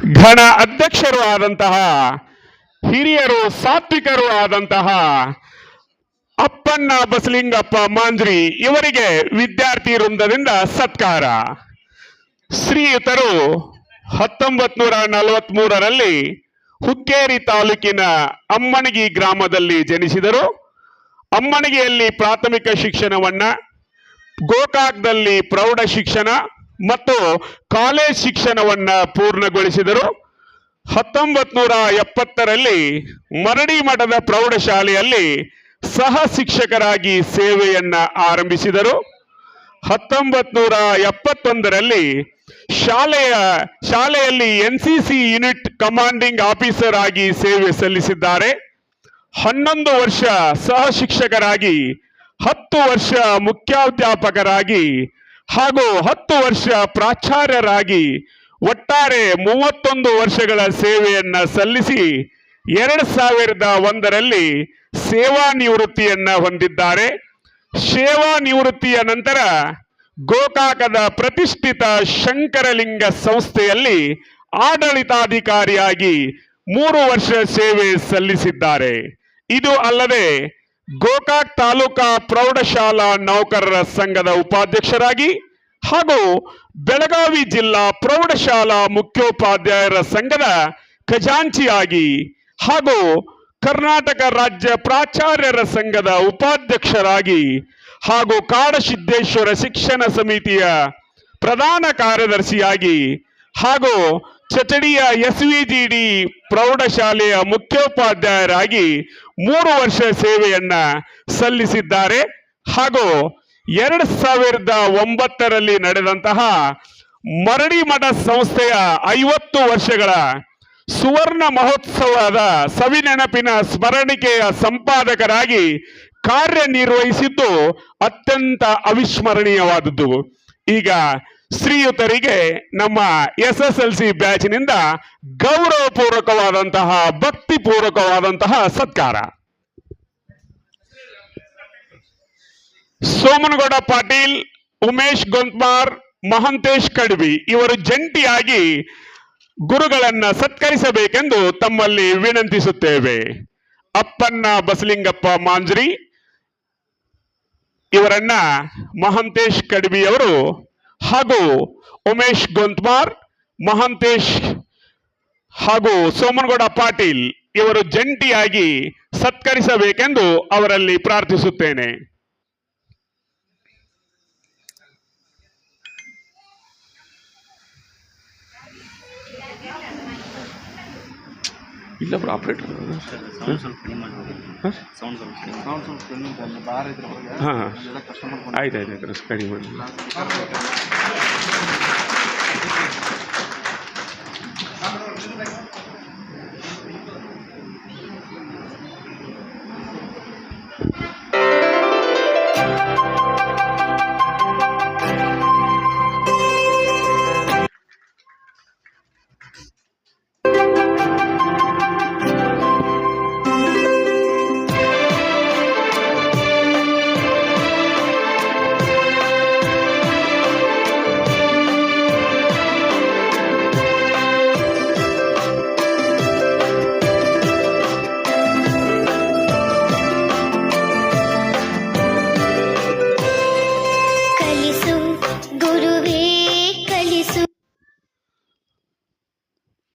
ಘನ ಅಧ್ಯಕ್ಷರು ಆದಂತಹ, ಹಿರಿಯರು, ಸಾತ್ವಿಕರು ಆದಂತಹ ಅಪ್ಪಣ್ಣ ಬಸಲಿಂಗಪ್ಪ ಮಾಂಜ್ರಿ ಇವರಿಗೆ ವಿದ್ಯಾರ್ಥಿ ವೃಂದದಿಂದ ಸತ್ಕಾರ. ಶ್ರೀಯುತರು ಹತ್ತೊಂಬತ್ ನೂರ ನಲವತ್ತ್ ಮೂರರಲ್ಲಿ ಹುಕ್ಕೇರಿ ತಾಲೂಕಿನ ಅಮ್ಮಣಗಿ ಗ್ರಾಮದಲ್ಲಿ ಜನಿಸಿದರು. ಅಮ್ಮಣಗಿಯಲ್ಲಿ ಪ್ರಾಥಮಿಕ ಶಿಕ್ಷಣವನ್ನ, ಗೋಕಾಕ್ದಲ್ಲಿ ಪ್ರೌಢ ಶಿಕ್ಷಣ ಮತ್ತು ಕಾಲೇಜ್ ಶಿಕ್ಷಣವನ್ನ ಪೂರ್ಣಗೊಳಿಸಿದರು. ಹತ್ತೊಂಬತ್ ನೂರ ಎಪ್ಪತ್ತರಲ್ಲಿ ಮರಡಿ ಮಠದ ಪ್ರೌಢಶಾಲೆಯಲ್ಲಿ ಸಹ ಶಿಕ್ಷಕರಾಗಿ ಸೇವೆಯನ್ನ ಆರಂಭಿಸಿದರು. ಹತ್ತೊಂಬತ್ ನೂರ ಎಪ್ಪತ್ತೊಂದರಲ್ಲಿ ಶಾಲೆಯ, ಶಾಲೆಯಲ್ಲಿ ಎನ್ಸಿಸಿ ಯೂನಿಟ್ ಕಮಾಂಡಿಂಗ್ ಆಫೀಸರ್ ಆಗಿ ಸೇವೆ ಸಲ್ಲಿಸಿದ್ದಾರೆ. ಹನ್ನೊಂದು ವರ್ಷ ಸಹ ಶಿಕ್ಷಕರಾಗಿ, ಹತ್ತು ವರ್ಷ ಮುಖ್ಯಾಧ್ಯಾಪಕರಾಗಿ ಹಾಗೂ ಹತ್ತು ವರ್ಷ ಪ್ರಾಚಾರ್ಯರಾಗಿ ಒಟ್ಟಾರೆ ಮೂವತ್ತೊಂದು ವರ್ಷಗಳ ಸೇವೆಯನ್ನ ಸಲ್ಲಿಸಿ ಎರಡು ಸಾವಿರದ ಒಂದರಲ್ಲಿ ಸೇವಾ ನಿವೃತ್ತಿಯನ್ನ ಹೊಂದಿದ್ದಾರೆ. ಸೇವಾ ನಿವೃತ್ತಿಯ ನಂತರ ಗೋಕಾಕದ ಪ್ರತಿಷ್ಠಿತ ಶಂಕರಲಿಂಗ ಸಂಸ್ಥೆಯಲ್ಲಿ ಆಡಳಿತಾಧಿಕಾರಿಯಾಗಿ ಮೂರು ವರ್ಷ ಸೇವೆ ಸಲ್ಲಿಸಿದ್ದಾರೆ. ಇದು ಅಲ್ಲದೆ ಗೋಕಾಕ್ ತಾಲೂಕಾ ಪ್ರೌಢಶಾಲಾ ನೌಕರರ ಸಂಘದ ಉಪಾಧ್ಯಕ್ಷರಾಗಿ ಹಾಗೂ ಬೆಳಗಾವಿ ಜಿಲ್ಲಾ ಪ್ರೌಢಶಾಲಾ ಮುಖ್ಯೋಪಾಧ್ಯಾಯರ ಸಂಘದ ಖಜಾಂಚಿಯಾಗಿ ಹಾಗೂ ಕರ್ನಾಟಕ ರಾಜ್ಯ ಪ್ರಾಚಾರ್ಯರ ಸಂಘದ ಉಪಾಧ್ಯಕ್ಷರಾಗಿ ಹಾಗೂ ಕಾಡಸಿದ್ದೇಶ್ವರ ಶಿಕ್ಷಣ ಸಮಿತಿಯ ಪ್ರಧಾನ ಕಾರ್ಯದರ್ಶಿಯಾಗಿ ಹಾಗೂ ಚಚಡಿಯ ಎಸ್ವಿಜಿಡಿ ಪ್ರೌಢಶಾಲೆಯ ಮುಖ್ಯೋಪಾಧ್ಯಾಯರಾಗಿ ಮೂರು ವರ್ಷ ಸೇವೆಯನ್ನ ಸಲ್ಲಿಸಿದ್ದಾರೆ. ಹಾಗೂ ಎರಡ್ ಸಾವಿರದ ಒಂಬತ್ತರಲ್ಲಿ ನಡೆದಂತಹ ಮರಡಿ ಮಠ ಸಂಸ್ಥೆಯ ಐವತ್ತು ವರ್ಷಗಳ ಸುವರ್ಣ ಮಹೋತ್ಸವದ ಸವಿನೆನಪಿನ ಸ್ಮರಣಿಕೆಯ ಸಂಪಾದಕರಾಗಿ ಕಾರ್ಯನಿರ್ವಹಿಸಿದ್ದು ಅತ್ಯಂತ ಅವಿಸ್ಮರಣೀಯವಾದದ್ದು. ಈಗ ಶ್ರೀಯುತರಿಗೆ ನಮ್ಮ ಎಸ್ ಎಸ್ ಎಲ್ ಸಿ ಬ್ಯಾಚಿನಿಂದ ಗೌರವಪೂರ್ವಕವಾದಂತಹ, ಭಕ್ತಿಪೂರ್ವಕವಾದಂತಹ ಸತ್ಕಾರ. ಸೋಮನಗೌಡ ಪಾಟೀಲ್, ಉಮೇಶ್ ಗೊಂತ್ಮಾರ್, ಮಹಂತೇಶ್ ಕಡ್ವಿ ಇವರು ಜಂಟಿಯಾಗಿ ಗುರುಗಳನ್ನ ಸತ್ಕರಿಸಬೇಕೆಂದು ತಮ್ಮಲ್ಲಿ ವಿನಂತಿಸುತ್ತೇವೆ. ಅಪ್ಪಣ್ಣ ಬಸಲಿಂಗಪ್ಪ ಮಾಂಜ್ರಿ ಇವರನ್ನ ಮಹಂತೇಶ್ ಕಡ್ವಿ ಅವರು ಹಾಗೂ ಉಮೇಶ್ ಗೊಂತ್ಮಾರ್ ಮಹಂತೇಶ್ ಹಾಗೂ ಸೋಮನಗೌಡ ಪಾಟೀಲ್ ಇವರು ಜಂಟಿಯಾಗಿ ಸತ್ಕರಿಸಬೇಕೆಂದು ಅವರಲ್ಲಿ ಪ್ರಾರ್ಥಿಸುತ್ತೇನೆ. ಬಾರ್ ಬಿಡ ಆಪ್ರೇಟರ್ ಹಾಂ? ಹಾಂ ಆಯ್ತು ಆಯ್ತು ಆಯ್ತು ಕಡಿಮೆ ಮಾಡಿ